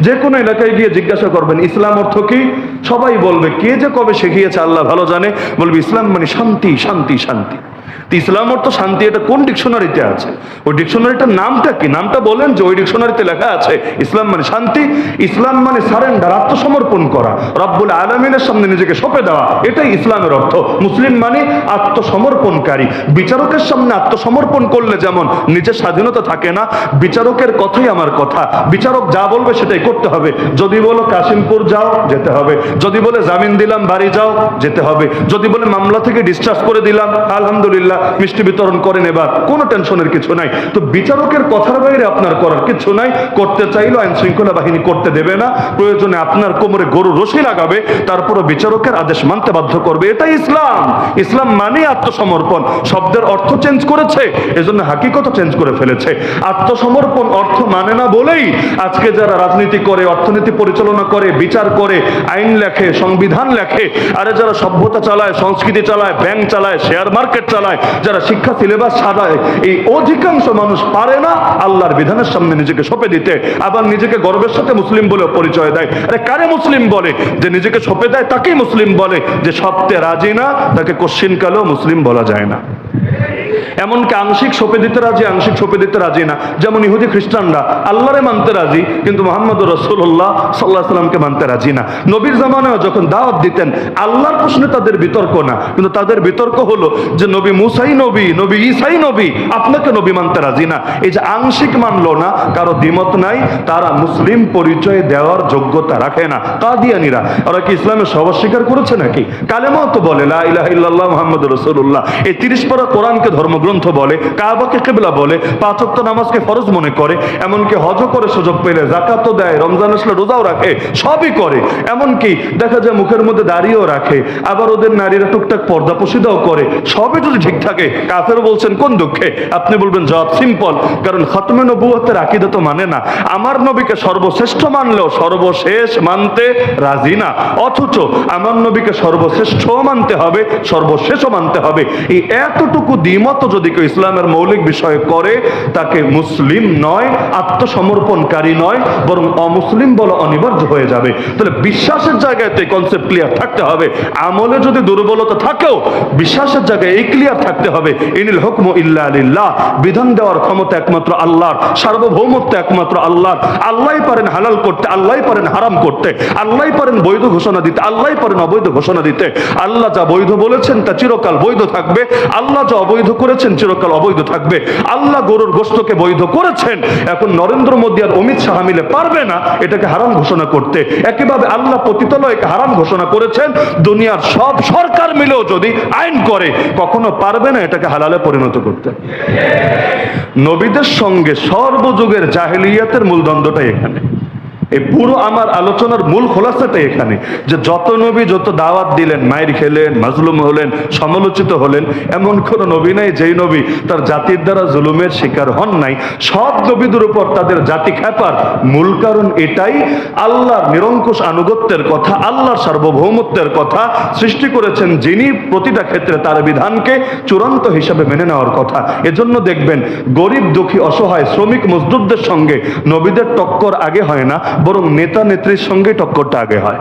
যে কোনো এলাকায় গিয়ে জিজ্ঞাসা করবেন, ইসলাম অর্থ কি? সবাই বলবে, কে যে কবে শিখিয়েছে, আল্লাহ ভালো জানে। বলবে, ইসলাম মানে শান্তি শান্তি শান্তি। তো ইসলাম অর্থ শান্তি এটা কোন ডিকশনারিতে আছে? ওই ডিকশনারিটার নামটা কি? নামটা বলেন যে ওই ডিকশনারিতে লেখা আছে, ইসলাম মানে শান্তি, ইসলাম মানে সারেন্ডার, আত্মসমর্পণ করা, রব্বুল আলমিনের সামনে নিজেকে সঁপে দেওয়া, এটাই ইসলামের অর্থ। মুসলিম মানে আত্মসমর্পণকারী। বিচারকের সামনে আত্মসমর্পণ করলে যেমন নিজের স্বাধীনতা থাকে না, বিচারকের কথাই আমার কথা। বিচারক যা বলবে সেটাই করতে হবে। যদি বলো কাশিমপুর যাও, যেতে হবে। যদি বলে জামিন দিলাম, বাড়ি যাও, যেতে হবে। যদি বলে মামলা থেকে ডিসচার্জ করে দিলাম, আলহামদুলিল্লাহ। মিষ্টি বিতরণ করেন এবার। কোনো টেনশনের কিছু নাই। তো বিচারকের কথার বাইরে আপনার করার কিছু নাই। করতে চাইলেও আইন শৃঙ্খলা বাহিনী করতে দেবে না। প্রয়োজনে আপনার কোমরে গরু রশি লাগাবে। তারপরও বিচারকের আদেশ মানতে বাধ্য করবে। এটাই ইসলাম। ইসলাম মানে আত্মসমর্পণ। শব্দের অর্থ চেঞ্জ করেছে। এজন্য হাকিকত চেঞ্জ করে ফেলেছে। আত্মসমর্পণ অর্থ মানে না বলেই আজকে যারা রাজনীতি করে, অর্থনীতি পরিচালনা করে, বিচার করে, আইন লেখে, সংবিধান লেখে, আরে যারা সভ্যতা চালায়, সংস্কৃতি চালায়, ব্যাংক চালায়, শেয়ার মার্কেট চালায় যারা শিক্ষা সিলেবাস সাজায় এই অধিকাংশ মানুষ পারে না, আল্লাহর বিধানের সামনে নিজেকে সঁপে দিতে, আবার নিজেকে গর্বের সাথে মুসলিম বলে পরিচয় দেয়। আরে কারে মুসলিম বলে? যে নিজেকে সঁপে দেয় তাকেই মুসলিম বলে। যে সপ্তে রাজি না, তাকে কোশ্চিন কালেও মুসলিম বলা যায় না। এমনকি আংশিক সঁপে দিতে রাজি, আংশিক সঁপে দিতে রাজি না। যেমন ইহুদি খ্রিস্টানরা, আল্লাহরে মানতে রাজি, কিন্তু মোহাম্মদ রসুল্লাহ সাল্লাহ সাল্লামকে মানতে রাজি না। নবীর জামানায় যখন দাওয়াত দিতেন, আল্লাহর প্রশ্নে তাদের বিতর্ক না। কিন্তু তাদের বিতর্ক হলো যে, নবী মুসাই নবী নবী ইসাই নবী, আপনাকে নবী মানতে রাজি না। এই যে আংশিক মানলো না, কারও দ্বিমত নাই, তারা মুসলিম পরিচয় দেওয়ার যোগ্যতা রাখে না। কাদিয়ানিরা, ওরা কি ইসলামের সব স্বীকার করেছে নাকি? কালেমাও তো বলে, লা ইলাহা ইল্লাল্লাহ মুহাম্মদ রাসূলুল্লাহ। এই 30 পারা কোরআনকে ধর্মগ্রন্থ বলে, কাবাকে কিবলা বলে পাঁচ ওয়াক্ত নামাজকে ফরজ মনে করে, এমনকি হজ করে সুযোগ পেলে জাকাতও দেয়, রমজান আসলে রোজাও রাখে, সবই করে। এমনকি দেখা যায় মুখের মধ্যে দাড়িও রাখে, আবার ওদের নারীরা টুকটাক পর্দা পশিদাও করে, সবই যদি ঠিক থাকে কাফের বলছেন, কোন দুঃখে? আপনি বলবেন, জবাব সিম্পল কারণ খতমে নবুয়তের আকিদা তো মানে না। আমার নবীকে সর্বশ্রেষ্ঠ মানলেও সর্বশেষ মানতে রাজি না। অথচ আমার নবীকে সর্বশ্রেষ্ঠ মানতে হবে, সর্বশেষও মানতে হবে। এই এতটুকু দ্বিমত যদি কেউ ইসলামের মৌলিক বিষয় করে, তাকে মুসলিম নয়, আত্মসমর্পণকারী নয়, বরং অমুসলিম বলা অনিবার্য হয়ে যাবে। তাহলে বিশ্বাসের জায়গায় তো এই কনসেপ্ট ক্লিয়ার থাকতে হবে। আমলে যদি দুর্বলতা থাকেও, বিশ্বাসের জায়গায় এই ক্লিয়ার থাকতে হবে। ইনিল হুকম ইল্লা আলিল্লাহ বিধান দেওয়ার ক্ষমতা একমাত্র আল্লাহর, সার্বভৌমত্ব একমাত্র আল্লাহর। আল্লাহই পারেন হালাল করতে, আল্লাহই পারেন হারাম করতে, আল্লাহই পারেন বৈধ ঘোষণা দিতে, আল্লাহই পারেন অবৈধ ঘোষণা দিতে। আল্লাহ যা বৈধ বলেছেন, তা চিরকাল বৈধ থাকবে। আল্লাহ যা অবৈধ করেছেন চিরকাল অবৈধ থাকবে। আল্লাহ গরুর গোস্তকে বৈধ করেছেন। এখন নরেন্দ্র মোদী আর অমিত শাহ মিলে পারবে না এটাকে হারাম ঘোষণা করতে। একইভাবে আল্লাহ পতিতালয়কে হারাম ঘোষণা করেছেন, দুনিয়ার সব সরকার মিলেও যদি আইন করে, কখনো পারবে না এটাকে হালালে পরিণত করতে। নবীদের সঙ্গে সর্বযুগের জাহেলিয়াতের মূলদণ্ডটাই এখানে। এই পুরো আমার আলোচনার মূল খোলাসাটাই এখানে, যে যত নবী যত দাওয়াত দিলেন, মায়ের খেলেন, মাজলুম হলেন, সমালোচিত হলেন, এমন কোন নবী নাই যেই নবী তার জাতির দ্বারা জুলুমের শিকার হন নাই। সব নবীদের উপর তাদের জাতি খ্যাপার মূল কারণ এটাই আল্লাহর নিরঙ্কুশ আনুগত্যের কথা আল্লাহর সার্বভৌমত্বের কথা সৃষ্টি করেছেন যিনি প্রতিটা ক্ষেত্রে তার বিধানকে চূড়ান্ত হিসাবে মেনে নেওয়ার কথা। এজন্য দেখবেন, গরিব, দুঃখী, অসহায়, শ্রমিক, মজদুরদের সঙ্গে নবীদের টক্কর আগে হয় না বরং নেতা নেত্রীর সঙ্গে টক্করটা আগে হয়।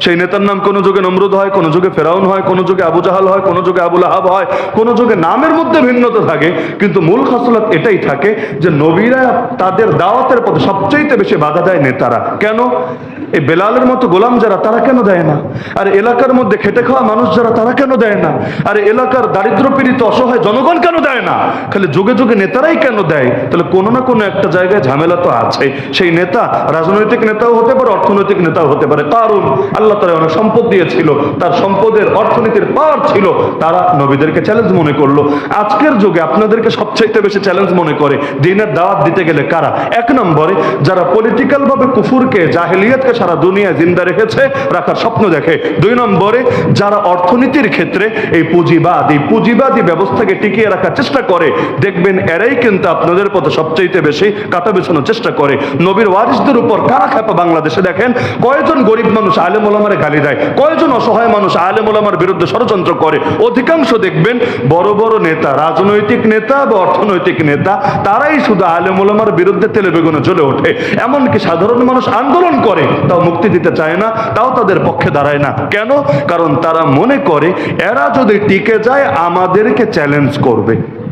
সেই নেতার নাম কোনো যুগে নমরুদ হয়, কোনো যুগে ফেরাউন হয়, কোনো যুগে আবু জাহাল হয়, কোনো যুগে আবুল আহাব হয়, কোনো যুগে নামের মধ্যে ভিন্নতা থাকে। কিন্তু মূল খাসলত এটাই থাকে যে নবীরা তাদের দাওয়াতের পথে সবচেয়ে বেশি বাধা দেয় নেতারা। কেন? এই বেলালের মতো গোলাম যারা, তারা কেন দেয় না? আর এলাকার মধ্যে খেটে খাওয়া মানুষ যারা, তারা কেন দেয় না? আর এলাকার দারিদ্র পীড়িত অসহায় জনগণ কেন দেয় না? খালি যুগে যুগে নেতারাই কেন দেয়? তাহলে কোনো না কোনো একটা জায়গায় ঝামেলা তো আছে সেই নেতা রাজনৈতিক নেতাও হতে পারে, অর্থনৈতিক নেতাও হতে পারে। কারণ আল্লাহ তারা অনেক সম্পদ দিয়েছিল, তার সম্পদের অর্থনীতির পাওয়ার ছিল, তারা নবীদেরকে চ্যালেঞ্জ মনে করল। আজকের যুগে আপনাদেরকে সবচাইতে বেশি চ্যালেঞ্জ মনে করে, দিনের দাওয়াত দিতে গেলে কারা? এক নম্বরে, যারা পলিটিক্যাল ভাবে কুফুরকে, জাহেলিয়াতকে সারা দুনিয়া জিন্দা রেখেছে, রাখার স্বপ্ন দেখে। দুই নম্বরে, যারা অর্থনীতির ক্ষেত্রে এই পুঁজিবাদ এই পুঁজিবাদী ব্যবস্থাকে টিকিয়ে রাখার চেষ্টা করে, দেখবেন এরাই কিন্তু আপনাদের পথে সবচাইতে বেশি কাটা বেছানোর চেষ্টা করে। নবীর ওয়ারিসদের উপর কারা খেপা বাংলাদেশে দেখেন? কয়জন গরিব মানুষ আলেম ওলামারে গালি দেয়? কয়জন অসহায় মানুষ আলেম ওলামার বিরুদ্ধে ষড়যন্ত্র করে? অধিকাংশ দেখবেন বড় বড় নেতা, রাজনৈতিক নেতা বা অর্থনৈতিক নেতা, তারাই শুধু আলেম ওলামার বিরুদ্ধে তেলে বেগুনে জ্বলে ওঠে। এমনকি সাধারণ মানুষ আন্দোলন করে তাও মুক্তি দিতে চায় না, তাও তাদের পক্ষে দাঁড়ায় না। কেন? কারণ তারা মনে করে, এরা যদি টিকে যায়, আমাদেরকে চ্যালেঞ্জ করবে।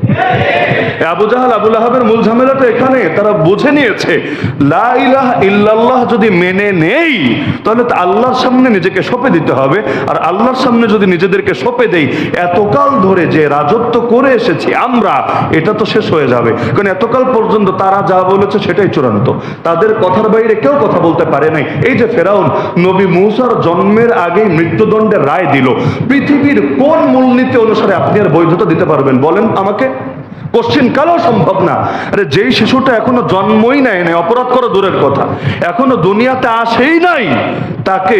আবু জাহাল আবুল আহাবের মূল ঝামেলাটা এখানে, তারা বুঝে নিয়েছে। লা ইলাহা ইল্লাল্লাহ যদি মেনে নেই, তাহলে আল্লাহর সামনে নিজেকে সঁপে দিতে হবে। আর আল্লাহর সামনে যদি নিজেদেরকে সঁপে দেই, এতকাল ধরে যে রাজত্ব করে এসেছি আমরা, এটা তো শেষ হয়ে যাবে। কারণ এতকাল পর্যন্ত তারা যা বলেছে সেটাই চূড়ান্ত। তাদের কথার বাইরে কেউ কথা বলতে পারে নাই। এই যে ফেরাউন, নবী মূসার জন্মের আগেই মৃত্যুদণ্ডের রায় দিল। পৃথিবীর কোন মূলনীতি অনুসারে আপনি আর বৈধতা দিতে পারবেন? বলেন আমাকে। কোশ্চিন কালো সম্ভব না। আরে যেই শিশুটা এখনও জন্মই নেয় নাই, অপরাধ করা দূরের কথা। এখনও দুনিয়াতে আসেই নাই। তাকে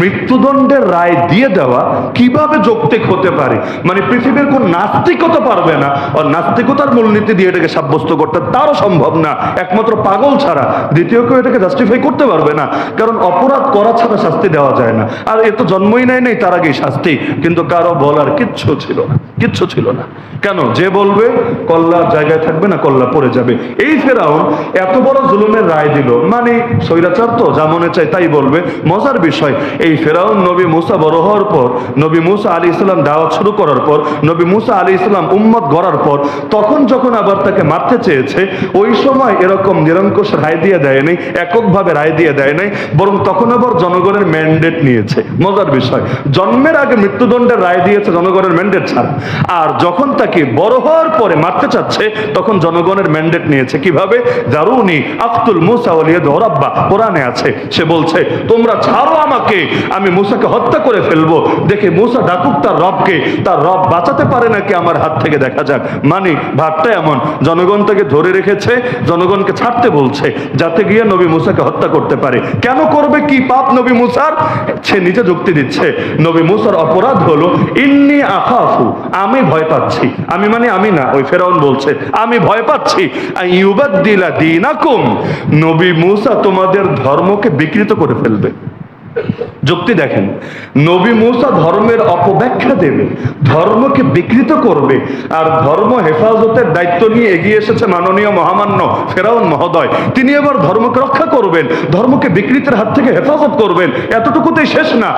মৃত্যুদণ্ডের রায় দিয়ে দেওয়া কীভাবে যৌক্তিক হতে পারে? মানে পৃথিবীর কোন নাস্তিকতা পারবে না, আর নাস্তিকতার মূলনীতি দিয়ে এটাকে সাব্যস্ত করতে তারও সম্ভব না। একমাত্র পাগল ছাড়া। দ্বিতীয় কেউ এটাকে জাস্টিফাই করতে পারবে না, কারণ অপরাধ করা ছাড়া শাস্তি দেওয়া যায় না। আর এ তো জন্মই নেয় নেই, তার আগেই শাস্তি। কিন্তু কারও বলার কিচ্ছু ছিল না, কিচ্ছু ছিল না। কেন? যে বলবে কল্লা জায়গায় থাকবে না, কল্লা পড়ে যাবে। এই ফেরাউন এত বড় জুলুমের রায় দিল। মানে স্বৈরাচার তো, যা মনে চায় তাই বলবে। মজার বিষয়, এই ফেরাউন নবী মুসা বড় হওয়ার পর, নবী মুসা আলী ইসলাম দাওয়াত শুরু করার পর, নবী মুসা আলী ইসলাম উম্মত গড়ার পর, তখন যখন আবার তাকে মারতে চেয়েছে, ওই সময় এরকম নিরঙ্কুশ রায় দিয়ে দেয় নাই এককভাবে রায় দিয়ে দেয় নাই বরং তখন আবার জনগণের ম্যান্ডেট নিয়েছে। মজার বিষয়, জন্মের আগে মৃত্যুদণ্ডের রায় দিয়েছে জনগণের ম্যান্ডেট ছাড়া। আর যখন তাকে বড় হওয়ার পরে মারতে চাচ্ছে, তখন জনগণের ম্যান্ডেট নিয়েছে। কীভাবে? দারুনি আফতুল মুসা ওলিয়া দৌরাব্বা কোরআনে আছে। সে বলছে, তোমরা ছাড়ো আমাকে, আমি মুসাকে হত্যা করে ফেলব। দেখে মুসা ডাকুক তার রবকে, তার রব বাঁচাতে পারে নাকি আমার হাত থেকে দেখা যাক। মানে ভাবটা এমন, জনগণ তাকে ধরে রেখেছে, জনগণকে ছাড়তে বলছে, যাতে গিয়ে নবী মুসাকে হত্যা করতে পারে। কেন করবে কি পাপ নবী মুসার? সে নিজে যুক্তি দিচ্ছে, নবী মুসার অপরাধ হলো, ইন্নি আখাফু, আমি ভয় পাচ্ছি। আমি মানে আমি না, ওই ফেরাউন বলছে, আমি ভয় পাচ্ছি। আই ইউবাদ্দিলা দীনাকুম। নবী মুসা তোমাদের ধর্মকে বিকৃত করে ফেলবে। যুক্তি দেখেন, নবী মুসা ধর্মের অপব্যাখ্যা দেবে, ধর্মকে বিকৃত করবে, আর ধর্ম হেফাজতের দায়িত্ব নিয়ে এগিয়ে এসেছে মাননীয় মহামান্য ফেরাউন মহোদয়। তিনি এবার ধর্মকে রক্ষা করবেন, ধর্মকে বিকৃতের হাত থেকে হেফাজত করবেন, এতটুকুতেই শেষ না।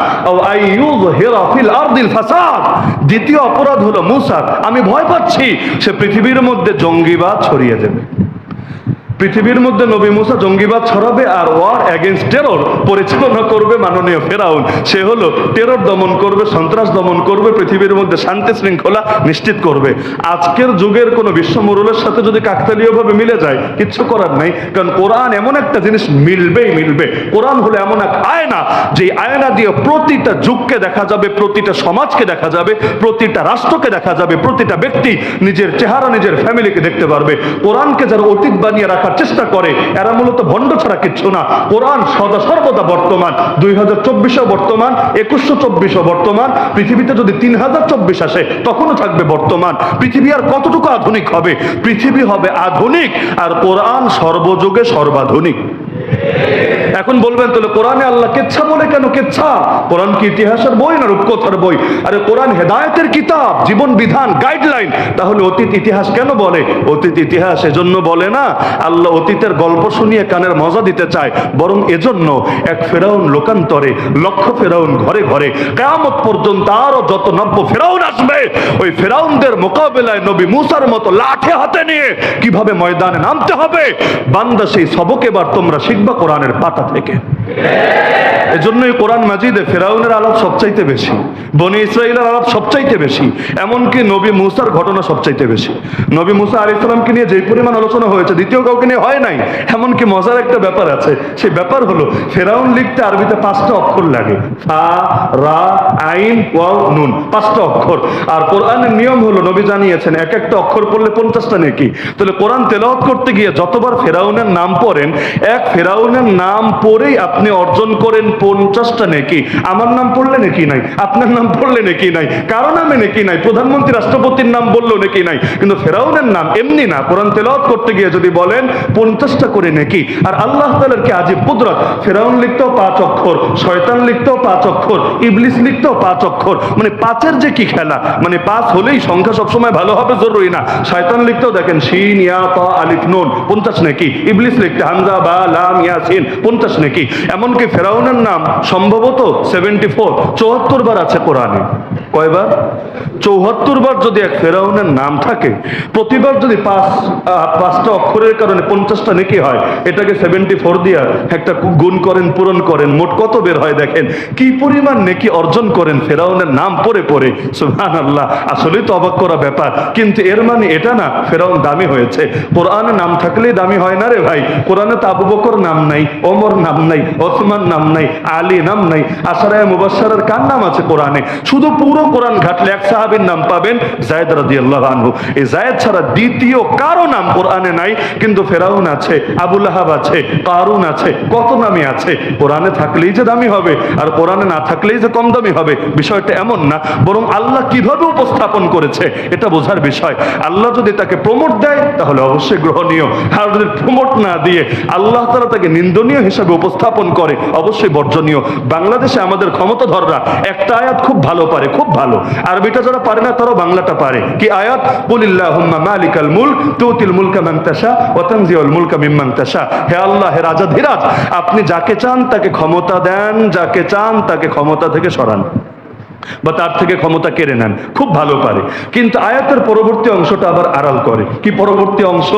ফাসাদ। দ্বিতীয় অপরাধ হলো মুসার। আমি ভয় পাচ্ছি, সে পৃথিবীর মধ্যে জঙ্গিবাদ ছড়িয়ে দেবে। পৃথিবীর মধ্যে নবী মুসা জঙ্গিবাদ ছড়াবে আর ওয়ার এগেনস্ট টেরর পরিচালনা করবে মাননীয় ফেরাউন। সে হলো টেরর দমন করবে, সন্ত্রাস দমন করবে, পৃথিবীর মধ্যে শান্তি শৃঙ্খলা নিশ্চিত করবে। আজকের যুগের কোনো বিশ্বমরুলের সাথে যদি কাকতালীয়ভাবে মিলে যায়, কিচ্ছু করার নাই। কারণ কোরআন এমন একটা জিনিস মিলবেই মিলবে। কোরআন হলো এমন এক আয়না যে আয়না দিয়ে প্রতিটা যুগকে দেখা যাবে, প্রতিটা সমাজকে দেখা যাবে, প্রতিটা রাষ্ট্রকে দেখা যাবে, প্রতিটা ব্যক্তি নিজের চেহারা, নিজের ফ্যামিলিকে দেখতে পারবে। কোরআনকে যারা অতীত বানিয়ে রাখার চেষ্টা করে, এরা মূলত ভণ্ড ছাড়া কিচ্ছু না। কোরআন সদা সর্বদা বর্তমান, দুই হাজার চব্বিশও বর্তমান, একুশশো চব্বিশও বর্তমান, পৃথিবীতে যদি তিন হাজার চব্বিশ আসে, তখনও থাকবে বর্তমান। পৃথিবী আর কতটুকু আধুনিক হবে? পৃথিবী হবে আধুনিক, আর কোরআন সর্বযুগে সর্বাধুনিক। এখন বলবেন, তাহলে কোরআনে আল্লাহ কেচ্ছা বলে কেন কেচ্ছা? কোরআন কি ইতিহাসের বই না রূপকথার বই? আরে কোরআন হেদায়তের কিতাব, জীবন বিধান গাইডলাইন তাহলে অতীত ইতিহাস কেন বলে? অতীত ইতিহাস এজন্য বলে না। আল্লাহ অতীতের গল্প শুনিয়ে কানের মজা দিতে চায়। বরং এজন্য এক ফেরাউন লোকান্তরে, লক্ষ ফেরাউন ঘরে ঘরে, কেয়ামত পর্যন্ত আরও যত নব্য ফেরাউন আসবে, ওই ফেরাউনদের মোকাবেলায় নবী মুসার মতো লাঠে হাতে নিয়ে কীভাবে ময়দানে নামতে হবে? বান্দা সেই সবক এবার তোমরা শিখবা কোরআনের পাতা থেকে এজন্যই কোরআন মাজিদে ফেরাউনের আলাপ সবচাইতে বেশি, বনি ইসরায়েলের আলাপ সবচাইতে বেশি, এমনকি নবী মুসার ঘটনা সবচাইতে বেশি। নবী মুসা আলী ইসলামকে নিয়ে যেই পরিমাণ আলোচনা হয়েছে, দ্বিতীয় কাউকে নিয়ে হয় নাই, এমনকি মজার একটা ব্যাপার আছে, সেই ব্যাপার হলো, ফেরাউন লিখতে আরবিতে পাঁচটা অক্ষর লাগে, ফা, রা, আইন, ওয়াও, নুন, পাঁচটা অক্ষর। আর কোরআনের নিয়ম হলো, নবী জানিয়েছেন, এক একটা অক্ষর পড়লে পঞ্চাশটা নেকি। তাহলে কোরআন তেলাওয়াত করতে গিয়ে যতবার ফেরাউনের নাম পড়েন, এক ফেরাউনের নাম পড়েই আপনি আপনি অর্জন করেন পঞ্চাশটা নেকি। আমার নাম পড়লে নাকি নাই, আপনার নাম পড়লে নাকি নাই, কারও নামে নাকি নাই, প্রধানমন্ত্রী রাষ্ট্রপতির নাম বললেও নাকি নাই, কিন্তু ফেরাউনের নাম এমনি না। কোরআন তেলাওয়াত করতে গিয়ে যদি বলেন, পঞ্চাশটা করে নাকি, আর আল্লাহ তালার কি আজীব কুদরত? ফেরাউন লিখতেও পাঁচ অক্ষর, শয়তান লিখতেও পাঁচ অক্ষর, ইবলিস লিখতেও পাঁচ অক্ষর মানে পাঁচের যে কি খেলা? মানে পাঁচ হলেই সংখ্যা সবসময় ভালো হবে, জরুরি না। শয়তান লিখতেও দেখেন, শিন, ইয়া, ত, আলিফ, নুন, পঞ্চাশ নাকি, ইবলিস লিখতে হামজা, বা, লাম, ইয়াসিন, পঞ্চাশ নাকি। এমনকি ফেরাউনের নাম সম্ভবত সেভেন্টি ফোর চৌহাত্তর বার আছে কোরআনে। কয়বার? চৌহাত্তর বার যদি এক ফেরাউনের নাম থাকে, প্রতিবার যদি পাঁচ পাঁচটা অক্ষরের কারণে পঞ্চাশটা নেকি হয়, এটাকে সেভেন্টি ফোর দিয়া একটা গুণ করেন, পূরণ করেন, মোট কত বের হয় দেখেন? কি পরিমাণ নেকি অর্জন করেন ফেরাউনের নাম পড়ে পড়ে সুহান আল্লাহ আসলেই তো অবাক করা ব্যাপার। কিন্তু এর মানে এটা না, ফেরাউন দামি হয়েছে। কোরআনে নাম থাকলেই দামি হয় না রে ভাই? কোরআনে তো আবু বকর নাম নাই, ওমর নাম নাই, ওসমান নাম নাই, আলী নাম নাই। আসারায় মুবাসারের কার নাম আছে কোরআনে? শুধু পুরো কোরআন ঘাটলে এক সাহাবীর নাম পাবেন জায়দ রাদিয়াল্লাহু আনহু। এই জায়দ ছাড়া দ্বিতীয় কারও নাম কোরআনে নাই, কিন্তু ফেরাউন আছে আবুল আহাব আছে, কারুন আছে, কত নামই আছে। কোরআনে থাকলেই যে দামি হবে, আর কোরআনে না থাকলেই যে কম দামি হবে, বিষয়টা এমন না, বরং আল্লাহ কীভাবে উপস্থাপন করেছে, এটা বোঝার বিষয়। আল্লাহ যদি তাকে প্রমোট দেয়, তাহলে অবশ্যই গ্রহণীয়। আর যদি প্রমোট না দিয়ে, আল্লাহ তারা তাকে নিন্দনীয় হিসাবে উপস্থাপন করে, অবশ্যই বর্জনীয়। বাংলাদেশে আমাদের ক্ষমতাধররা, একটা আয়াত খুব ভালো পারে, খুব ভালো। আরবিটা যারা পারে না, তারাও বাংলাটা পারে। কি আয়াত? বলিল্লাহুম্মা মালিকাল মুলক, তুতিল মুলকা মান তাশা মুলকা মিম্মান হে আল্লাহ, হে রাজা ধীরাজ, আপনি যাকে চান তাকে ক্ষমতা দেন, যাকে চান তাকে ক্ষমতা থেকে সরান। বা তার থেকে ক্ষমতা কেড়ে নেন, খুব ভালো পারে। কিন্তু আয়াতের পরবর্তী অংশটা আবার আড়াল করে। কি পরবর্তী অংশ?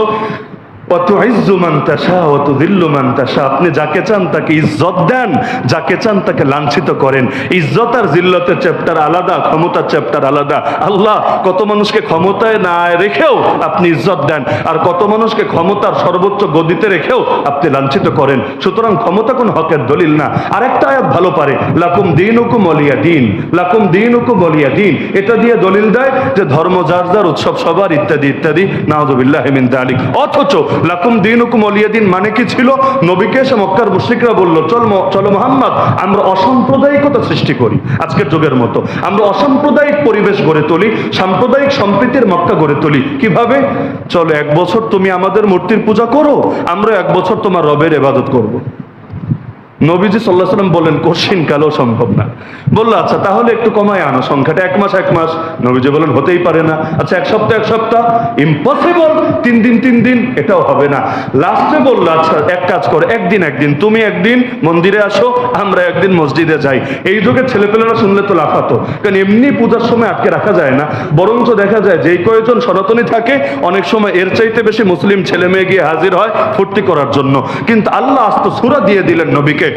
আপনি যাকে চান তাকে ইজ্জত দেন, যাকে চান তাকে লাঞ্ছিত করেন। ইজ্জত আর জিল্লতের চ্যাপ্টার আলাদা, ক্ষমতার চ্যাপ্টার আলাদা। আল্লাহ, কত মানুষকে ক্ষমতায় না রেখেও আপনি ইজ্জত দেন, আর কত মানুষকে ক্ষমতার সর্বোচ্চ গদিতে রেখেও আপনি লাঞ্ছিত করেন। সুতরাং ক্ষমতা কোন হকের দলিল না। আরেকটা আয়াত ভালো পারে, লাকুম দিন হুকুম অলিয়া দিন, লাকুম দিন হুকুম অলিয়া দিন। এটা দিয়ে দলিল দেয় যে ধর্ম, যার যার উৎসব, সবার ইত্যাদি ইত্যাদি। নাউজুবিল্লাহ মিন দালিক। অথচ লাকুম দিন হুকুম অলিয়া দিন মানে কি ছিল? নবীকে এসে মক্কার মুশ্রিকরা বলল, চল চলো মোহাম্মদ, আমরা অসাম্প্রদায়িকতা সৃষ্টি করি আজকের যুগের মতো। আমরা অসাম্প্রদায়িক পরিবেশ গড়ে তুলি, সাম্প্রদায়িক সম্প্রীতির মক্কা গড়ে তুলি। কীভাবে? চলো, এক বছর তুমি আমাদের মূর্তির পূজা করো আমরা এক বছর তোমার রবের এবাদত করব। নবীজি সাল্লাহ সাল্লাম বললেন কোশ্চিন কালেও সম্ভব না। বলল আচ্ছা তাহলে একটু কমায় আনো, সংখ্যাটা এক মাস এক মাস। নবীজি বলেন হতেই পারে না। আচ্ছা এক সপ্তাহ এক সপ্তাহ? ইম্পসিবল তিন দিন তিন দিন, এটাও হবে না। লাস্টে বলল আচ্ছা এক কাজ করো, একদিন একদিন, তুমি একদিন মন্দিরে আসো, আমরা একদিন মসজিদে যাই। এই যুগের ছেলেপেলেরা শুনলে তো লাফাতো, কারণ এমনি পূজার সময় আটকে রাখা যায় না। বরঞ্চ দেখা যায়, যেই কয়েকজন সনাতনী থাকে, অনেক সময় এর চাইতে বেশি মুসলিম ছেলে মেয়ে গিয়ে হাজির হয় ফুর্তি করার জন্য। কিন্তু আল্লাহ আস্ত সুরা দিয়ে দিলেন নবীকে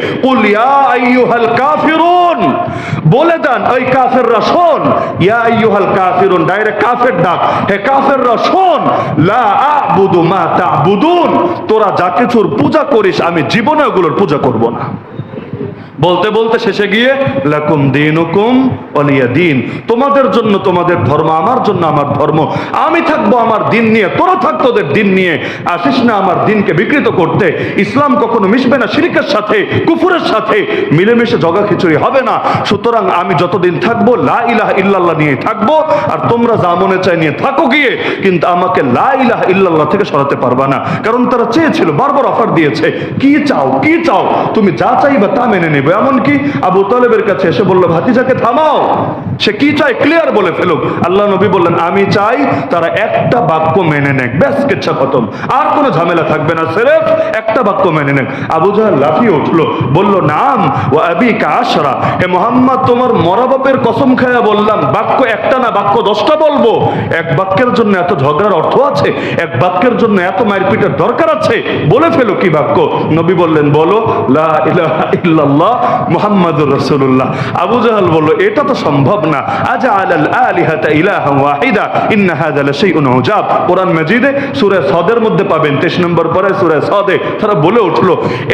বলে দেন, ওই কাফেররা শোন। ইয়া আইয়ুহাল কাফিরুন। ডাইরেক্ট কাফের ডাক। হে কাফেররা শোন। লা আবুদু মা তা'বুদুন। তোরা যা কিছুর পূজা করিস, আমি জীবনে ওগুলোর পূজা করব না। বলতে বলতে শেষে গিয়ে, লাকুম দিনুকুম অলিয়া দিন। তোমাদের জন্য তোমাদের ধর্ম, আমার জন্য আমার ধর্ম। আমি থাকব আমার দিন নিয়ে, তোরা থাক তোদের দিন নিয়ে। আসিস না আমার দিনকে বিকৃত করতে। ইসলাম কখনো মিশবে না শিরিকের সাথে, কুফুরের সাথে। মিলেমিশে জগা খিচুড়ি হবে না। সুতরাং আমি যতদিন থাকব, লা ইলাহা ইল্লাল্লাহ নিয়ে থাকব। আর তোমরা যা মনে চাই নিয়ে থাকো গিয়ে, কিন্তু আমাকে লা ইলাহ ইল্লাল্লাহ থেকে সরাতে পারবা না। কারণ তারা চেয়েছিল, বারবার অফার দিয়েছে, কি চাও কি চাও? তুমি যা চাইবা তা মেনে নেবে। এমনকি আবু তালেবের কাছে এসে বলল, ভাতিজাকে থামাও। সে কি চায়? ক্লিয়ার বলে ফেলুক। আল্লাহ নবী বললেন, আমি চাই তারা একটা বাক্য মেনে নেক। ব্যাস, কেচ্ছা খতম। আর কোনো ঝামেলা থাকবে না, সেরেফ একটা বাক্য মেনে নেক। আবু জাহাল লাফিয়ে উঠল, বলল, নাম ও আবি কাশরা হে মোহাম্মদ, তোমার মরা বাপের কসম খায়া বললাম, বাক্য একটা না, বাক্য দশটা বলব। এক বাক্যের জন্য এত ঝগড়ার অর্থ আছে? এক বাক্যের জন্য এত মারপিটের দরকার আছে? বলে ফেলো কি বাক্য? নবী বললেন, বলো, লা ইলাহা ইল্লাল্লাহ ইল্লাল্লাহ মুহাম্মাদুর রাসূলুল্লাহ। আবু জাহাল বলল, এটা তো সম্ভব না। আজা আলাল আলিহাতা ইলাহা ওয়াহিদা। ইন্না হাযা লাশাইউন উজাব। কোরআন মাজিদে সূরা সদের মধ্যে পাবেন। 23 নম্বর পরে সূরা তারা বলে উঠল,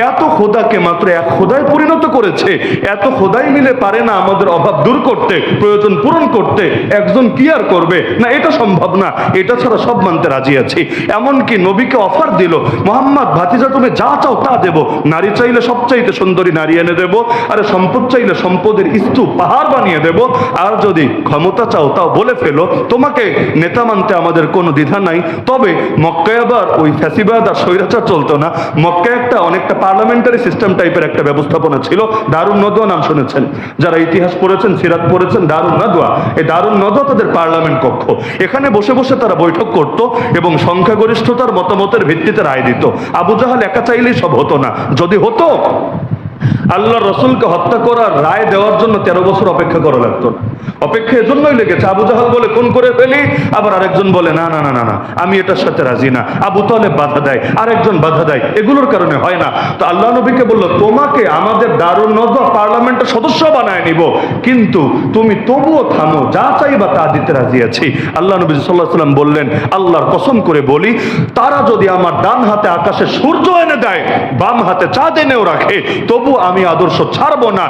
এত খোদাকে মাত্র এক খোদায় পরিণত করেছে। এত খোদাই মিলে পারে না আমাদের অভাব দূর করতে, প্রয়োজন পূরণ করতে। একজন কি আর করবে? না, এটা সম্ভব না। এটা ছাড়া সব মানতে রাজি আছি। এমনকি নবীকে অফার দিল, মোহাম্মদ, ভাতিজা, তুমি যা চাও তা দেব। নারী চাইলে সবচাইতে সুন্দরী নারী এনে দেব, আরে সম্পদ চাইলে সম্পদের স্তূপ, পাহাড় বানিয়ে দেব, আর যদি ক্ষমতা চাও তাও বলে ফেলো, তোমাকে নেতা মানতে আমাদের কোনো দ্বিধা নাই। তবে মক্কায় আবার ওই ফ্যাসিবাদ আর স্বৈরাচার চলতো না। মক্কায় একটা অনেকটা পার্লামেন্টারি সিস্টেম টাইপের একটা ব্যবস্থাপনা ছিল দারুণ নদোয়া নাম শুনেছেন। যারা ইতিহাস পড়েছেন, সিরাত পড়েছেন দারুণ নদোয়া। এই দারুণ নদোয়া তাদের পার্লামেন্ট কক্ষ। এখানে বসে বসে তারা বৈঠক করত এবং সংখ্যাগরিষ্ঠতার মতামতের ভিত্তিতে রায় দিত। আবু জাহাল একা চাইলেই সব হতো না। যদি হতো আল্লাহ রসুলকে হত্যা করার রায় দেওয়ার জন্য তেরো বছর অপেক্ষা করা লাগতো। না অপেক্ষা এজন্যই লেগেছে। আবু জাহাল বলে, কোন করে ফেলি? আবার আরেকজন বলে, না না না না না, আমি এটার সাথে রাজি না। আবু তালেব বাধা দেয়, আরেকজন বাধা দেয়। এগুলোর কারণে হয় না। তো আল্লাহ নবীকে বলল, তোমাকে আমাদের দারুণ নজর পার্লামেন্টের সদস্য বানায় নিব। কিন্তু তুমি তবুও থামো, যা চাইবা তা দিতে রাজি আছি। আল্লাহ নবী সাল্লাহ সাল্লাম বললেন, আল্লাহর কসম করে বলি, তারা যদি আমার ডান হাতে আকাশে সূর্য এনে দেয়, বাম হাতে চাঁদ এনেও রাখে, তবু আমি আদর্শ ছাড়বো না।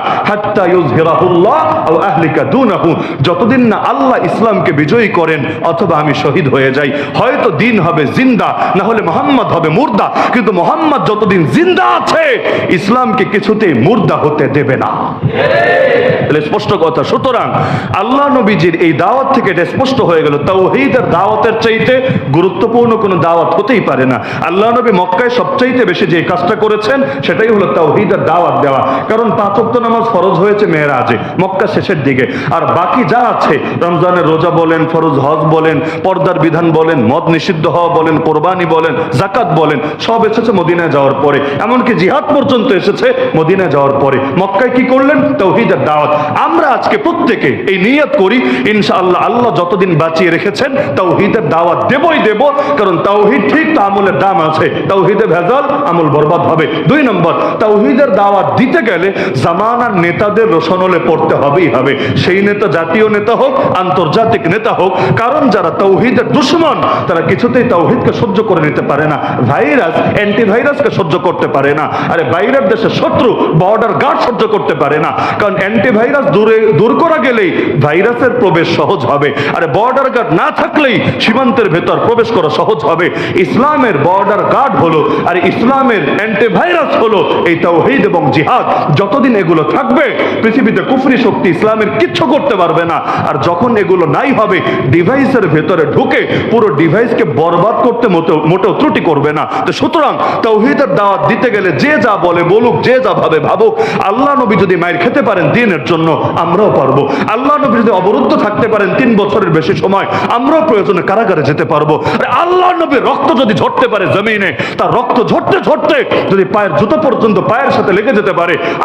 যতদিন না আল্লাহ ইসলামকে বিজয়ী করেন, অথবা আমি শহীদ হয়ে যাই। হয়তো দিন হবে জিন্দা না হলে মোহাম্মদ হবে মুর্দা। কিন্তু মোহাম্মদ যতদিন জিন্দা আছে, ইসলামকে কিছুতেই মুর্দা হতে দেবে না। স্পষ্ট কথা, সুতরাং আল্লাহ নবীজির এই দাওয়াত থেকে এটা স্পষ্ট হয়ে গেল। তাওহীদের দাওয়াতের চাইতে গুরুত্বপূর্ণ কোনো দাওয়াত হতেই পারে না। আল্লাহ নবী মক্কায় সবচাইতে বেশি যে কাজটা করেছেন, সেটাই হলো তাওহীদের দাওয়াত দেওয়া। কারণ পাঁচ ওয়াক্ত নামাজ ফরজ হয়েছে মেয়েরাজে, মক্কা শেষের দিকে। আর বাকি যা আছে, রমজানের রোজা বলেন, ফরজ হজ বলেন, পর্দার বিধান বলেন, মদ নিষিদ্ধ হওয়া বলেন, কোরবানি বলেন, জাকাত বলেন, সব এসেছে মদিনায় যাওয়ার পরে। এমনকি জিহাদ পর্যন্ত এসেছে মদিনায় যাওয়ার পরে। মক্কায় কি করলেন? তৌহিদের দাওয়াত। আমরা আজকে প্রত্যেকে এই নিয়ত করি, ইনশাআল্লাহ আল্লাহ যতদিন বাঁচিয়ে রেখেছেন, তৌহিদের দাওয়াত দেবই দেব, কারণ তাওহিদ ঠিক তা আমলের দাম আছে। তাওহিদে ভেজাল, আমল বরবাদ হবে। দুই নম্বর তাওহিদের দাওয়াত দিতে গেলে জামানার নেতাদের রোশনলে পড়তে হবেই হবে। সেই নেতা জাতীয় নেতা হোক, আন্তর্জাতিক নেতা হোক, কারণ যারা তৌহিদের দুশ্মন, তারা কিছুতেই তৌহিদকে সহ্য করে নিতে পারে না। ভাইরাস, অ্যান্টিভাইরাসকে সহ্য করতে পারে না। আরে বাইরের দেশের শত্রু, বর্ডার গার্ড সহ্য করতে পারে না। কারণ অ্যান্টিভাইরাস দূরে, দূর করা গেলেই ভাইরাসের প্রবেশ সহজ হবে। আরে বর্ডার গার্ড না থাকলেই সীমান্তের ভেতর প্রবেশ করা সহজ হবে। ইসলামের বর্ডার গার্ড হলো, আর ইসলামের অ্যান্টিভাইরাস হলো এই তাওহীদ এবং জিহাদ। যতদিন এগুলো থাকবে, পৃথিবীতে কুফরি শক্তি ইসলামের কিচ্ছু করতে পারবে না। আর যখন এগুলো নাই হবে, ডিভাইসের ভেতরে ঢুকে পুরো ডিভাইসকে বরবাদ করতে মোটেও ত্রুটি করবে না। তো সুতরাং তাওহীদের দাওয়াত দিতে গেলে যে যা বলে বলুক, যে যা ভাবে ভাবুক, আল্লাহ নবী যদি মায়ের খেতে পারেন দিনের জন্য, আমরাও পারব। আল্লাহ নবী যদি অবরুদ্ধ থাকতে পারেন তিন বছরের বেশি সময়, আমরাও প্রয়োজনে কারাগারে যেতে পারব। আরে আল্লাহ নবীর রক্ত যদি ঝরতে পারে জমিনে, তার রক্ত ঝরতে ঝরতে যদি পায়ের জুতো পর্যন্ত পায়ের সাথে লেগে যেতে পারে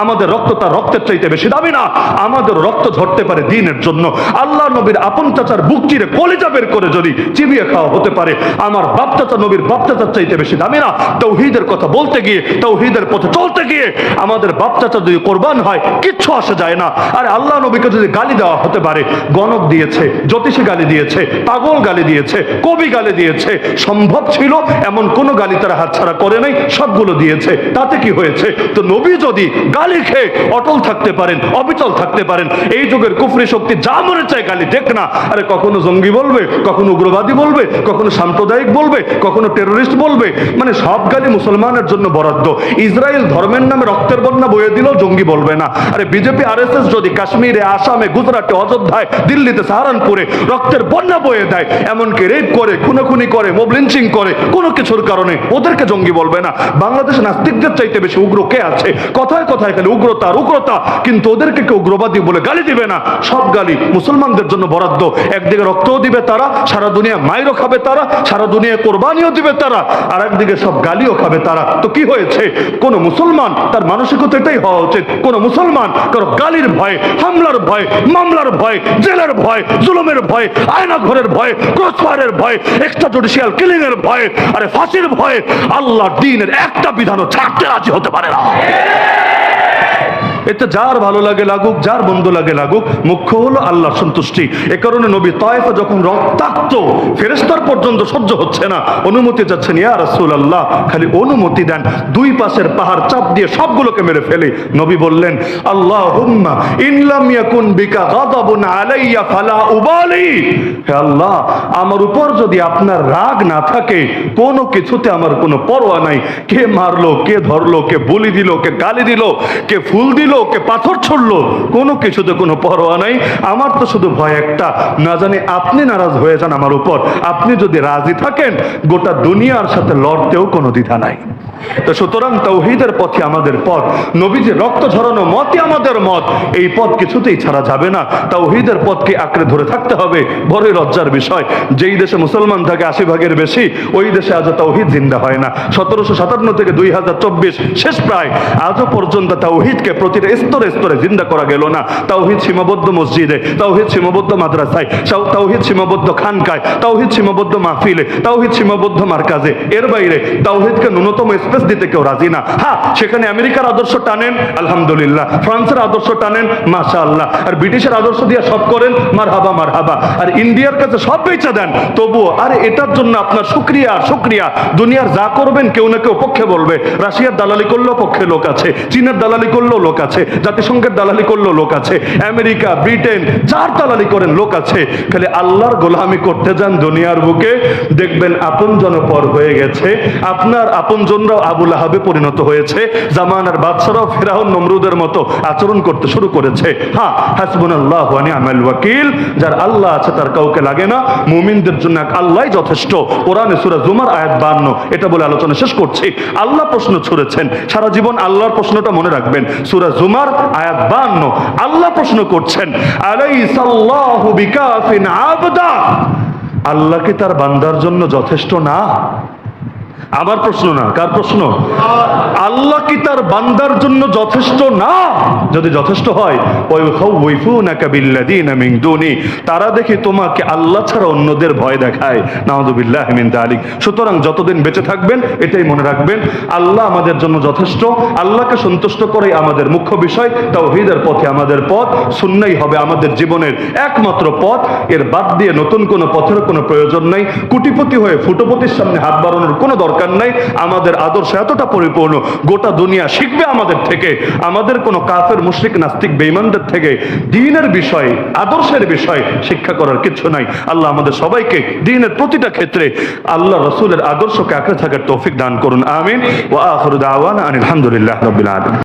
আমাদের রক্ত তার রক্তের চাইতে বেশি দামি না। আমাদের রক্ত ঝরতে পারে দিনের জন্য। আল্লাহ নবীর আপন চাচার বুক চিরে কলিজা বের করে যদি চিবিয়ে খাওয়া হতে পারে, আমার বাপ চাচা নবীর বাপ চাচার চাইতে বেশি দামি না। তৌহিদের কথা বলতে গিয়ে, তৌহিদের পথে চলতে গিয়ে আমাদের বাপ চাচা যদি কোরবান হয়, কিচ্ছু আসে যায় না। আরে আল্লাহ নবীকে যদি গালি দেওয়া হতে পারে, গণক দিয়েছে, জ্যোতিষী গালি দিয়েছে, পাগল গালি দিয়েছে, কবি গালি দিয়েছে, সম্ভব ছিল এমন কোন গালি তারা হাতছাড়া করে নাই, সবগুলো দিয়েছে। তাতে কি হয়েছে? তো নবী যদি গালি খেয়ে অটল থাকতে পারেন, অবিচল থাকতে পারেন। এই যুগের কুফরি শক্তি যা মনে চায় গালি দেখ না। আরে কখনো জঙ্গি বলবে, কখনো উগ্রবাদী বলবে, কখনো সাম্প্রদায়িক বলবে, কখনো টেরোরিস্ট বলবে। মানে সব গালি মুসলমানের জন্য বরাদ্দ। ইসরায়েল ধর্মের নামে রক্তের বন্যা বয়ে দিলেও জঙ্গি বলবে না। আরে বিজেপি, আরএসএস যদি কাশ্মীরে, আসামে, গুজরাটে, অযোধ্যায়, দিল্লিতে, সাহারানপুরে রক্তের বন্যা বয়ে দেয়, এমনকি রেপ করে, খুনোখুনি করে মোব লিঞ্চিং করে, কোনো কিছুর কারণে ওদেরকে জঙ্গি বলবে না। বাংলাদেশে নাস্তিকদের চাইতে বেশি উগ্র কে আছে? কথায় কথায় খালি উগ্রতা আর উগ্রতা। কিন্তু ওদেরকে কেউ উগ্রবাদী বলে গালি দিবে না। সব গালি মুসলমানদের জন্য বরাদ্দ। একদিকে রক্তও দিবে তারা, সারা দুনিয়া মাইরও খাবে তারা, সারা দুনিয়া কোরবানিও দিবে তারা, আর একদিকে সব গালিও খাবে তারা। তো কি হয়েছে? কোন মুসলমান তার মানসিকতা এটাই হওয়া উচিত। কোন মুসলমান কারও গালির ভয়, হামলার ভয়, মামলার ভয়, জেলের ভয়, জুলুমের ভয় আয়না ঘরের ভয়, ক্রসফায়ারের ভয় এক্সট্রা জুডিশিয়াল কিলিং এর ভয়, আরে ফাঁসির ভয়, আল্লাহ দিনের একটা বিধানও ছাড়তে রাজি হতে পারে না। এতে যার ভালো লাগে লাগুক, যার বন্ধু লাগে লাগুক, মুখ্য হলো আল্লাহর সন্তুষ্টি। এ কারণে নবী তয়েফে যখন রক্তাক্ত ফেরেস্তার পর্যন্ত সহ্য হচ্ছে না, অনুমতি চাচ্ছেন, ইয়া রাসূল আল্লাহ খালি অনুমতি দেন, দুই পাশের পাহাড় চাপ দিয়ে সবগুলোকে মেরে ফেলে। নবী বললেন আল্লাহ হুম্মা ইনলাম ইয়াকুন বিকা গাদাবুন আলাইয়া ফালা উবালি হে আল্লাহ, আমার উপর যদি আপনার রাগ না থাকে, কোনো কিছুতে আমার কোনো পরোয়া নাই। কে মারলো, কে ধরলো, কে বলি দিল, কে গালি দিল, কে ফুল দিল কে পাথর ছড়লো, কোনো কিছুতে কোনো পরোয়া নাই। আমার তো শুধু ভয় একটা, না জানি আপনি নারাজ হয়ে যান আমার উপর। আপনি যদি রাজি থাকেন, গোটা দুনিয়ার সাথে লড়তেও কোনো দ্বিধা নাই। তো সুতরাং তৌহিদের পথে আমাদের পথ, নবীজি রক্ত ঝরানো মতই আমাদের মত, এই পথ কিছুতেই ছাড়া যাবে না। তৌহিদের পথকে আঁকড়ে ধরে থাকতে হবে, বড়ই লজ্জার বিষয়। যেই দেশে মুসলমান থাকে আশি ভাগের বেশি, ওই দেশে আজও তৌহিদ জিন্দা হয় না। সতেরোশো সাতান্ন থেকে দুই হাজার চব্বিশ, শেষ প্রায়। আজও পর্যন্ত তাওহিদকে প্রতিটা স্তরে স্তরে জিন্দা করা গেল না। তাওহিদ সীমাবদ্ধ মসজিদে, তাওহিদ সীমাবদ্ধ মাদ্রাসায় তাওহিদ সীমাবদ্ধ খানকায়, তাওহিদ সীমাবদ্ধ মাহফিলে, তাওহিদ সীমাবদ্ধ মার্কাজে। এর বাইরে তাওহিদকে ন্যূনতম স্পেস দিতে কেউ রাজি না। হ্যাঁ সেখানে আমেরিকার আদর্শ টানেন, আলহামদুলিল্লাহ। ফ্রান্সের আদর্শ টানেন মাশা আল্লাহ আর ব্রিটিশের আদর্শ দিয়ে সব করেন মার হাবা মার হাবা আর ইন্ডিয়ার কাছে সব বেচা দেন। তবুও, আরে এটার জন্য আপনার শুক্রিয়া শুক্রিয়া। দুনিয়ার যা করবেন কেউ না কেউ পক্ষে বলবে। রাশিয়ার দালালি করলেও পক্ষে লোক আছে, চীনের দালালি করলেও লোক আছে। জাতিসংঘের দালালি করলেও লোক আছে, আমেরিকা, ব্রিটেন, যার দালালি করেন লোক আছে, খালি আল্লাহর গোলামি করতে যান দুনিয়ার বুকে, দেখবেন আপন পর হয়ে গেছে, আপনার আপন জনরাও আবুল আহাবে পরিণত হয়েছে, জামানার বাদশারাও ফেরাউন, নমরুদের মতো আচরণ করতে শুরু করেছে। হ্যাঁ হাসবুন আল্লাহ আমাল ওয়াকিল, যার আল্লাহ আছে তার কাউকে লাগে না, মুমিনদের জন্য এক আল্লাহ যথেষ্ট। কোরআনে সুরা জুমার আয়াত বান্ন এটা বলে আলোচনা শেষ করছি। আল্লাহ প্রশ্ন ছুড়েছেন, সারা জীবন আল্লাহর প্রশ্নটা মনে রাখবেন। সুরা জুমার আয়াত বান্ন। আল্লাহ প্রশ্ন করছেন বিকাফিন আবদা? আল্লাহ তার বান্দার জন্য যথেষ্ট না? আমার প্রশ্ন না, কার প্রশ্ন? আল্লাহ কি তার বান্দার জন্য যথেষ্ট? না, যদি যথেষ্ট হয় তারা দেখে তোমাকে আল্লাহ ছাড়া অন্যদের ভয় দেখায়। সুতরাং যতদিন বেঁচে থাকবেন, এটাই মনে রাখবেন, আল্লাহ আমাদের জন্য যথেষ্ট, আল্লাহকে সন্তুষ্ট করেই আমাদের মুখ্য বিষয়, তাওহীদের পথে আমাদের পথ, সুন্নাই হবে আমাদের জীবনের একমাত্র পথ। এর বাদ দিয়ে নতুন কোনো পথের কোনো প্রয়োজন নাই। কুটিপতি হয়ে ফুটপতির সামনে হাত বাড়ানোর কোনো দরকার নাই, আমাদের আদর্শ এতটা পরিপূর্ণ, গোটা দুনিয়া শিখবে আমাদের থেকে। আমাদের কোনো কাফের, মুশ্রিক, নাস্তিক বেইমানদের থেকে দিনের বিষয়, আদর্শের বিষয় শিক্ষা করার কিছু নাই। আল্লাহ আমাদের সবাইকে দিনের প্রতিটা ক্ষেত্রে আল্লাহ রসুলের আদর্শকে আঁকড়ে থাকার তৌফিক দান করুন। আমিন। ও আহরুদ আওয়ান আলহামদুলিল্লাহ আলামিন।